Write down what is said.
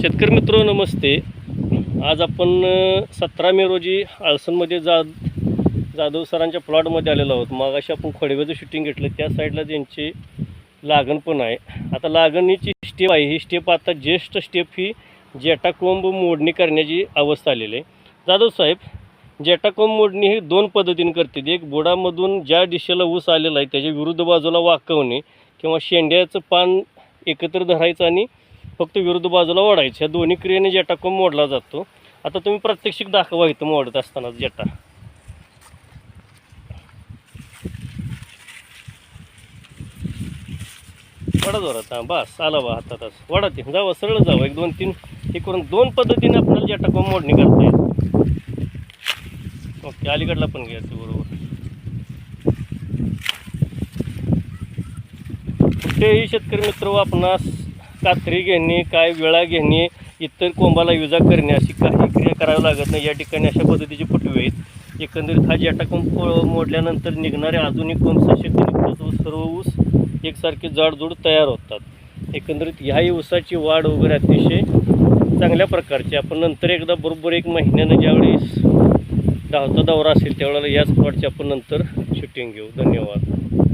शेतकरी मित्र नमस्ते. आज आपण सतरा मे रोजी आळसनमध्ये जा जाधव सरांच्या प्लॉटमध्ये आलेलो आहोत. मग अशी आपण खोडव्याचं शूटिंग घेतलं. त्या साईडला त्यांची लागण पण आहे. आता लागणीची स्टेप आहे. ही स्टेप आता ज्येष्ठ स्टेप ही जेटाकोंब मोडणी करण्याची अवस्था आलेली आहे. जाधव साहेब जेटाकोंब मोडणी ही दोन पद्धतीने करते एक बोडामधून ज्या दिशेला ऊस आलेला आहे त्याच्या विरुद्ध बाजूला वाकवणे किंवा शेंड्याचं पान एकत्र धरायचं आणि फक्त विरुद्ध बाजूला ओढायचं. ह्या दोन्ही क्रियेने जेटाकोंब मोडला जातो. आता तुम्ही प्रात्यक्षिक दाखवा इथं मोडत असताना जेटा. वडा जोरात. हां बस आला बा हातातच वडा ते. जावं सरळ जावं. एक दोन तीन. हे करून दोन पद्धतीने आपल्याला जेटाकोंब मोडणी करता येईल. ओके अलीकडला पण घ्या बरोबर. कुठेही शेतकरी मित्र आपणास कात्री घेणे काय वेळा घेणे इतर कोंबाला युजा करणे अशी काही क्रिया करावी लागत नाही. या ठिकाणी अशा पद्धतीचे फुटवे आहेत. एकंदरीत हा जेटा कोंब मोडल्यानंतर निघणारे आधुनिक कोंब सशक्तीने सर्व ऊस एकसारखे जाडजूड तयार होतात. एकंदरीत ह्याही ऊसाची वाढ वगैरे अतिशय चांगल्या प्रकारची आपण नंतर एकदा बरोबर एक महिन्यानं ज्यावेळेस धावता दौरा असेल त्यावेळेला याच प्लॉटची आपण नंतर शूटिंग घेऊ. धन्यवाद.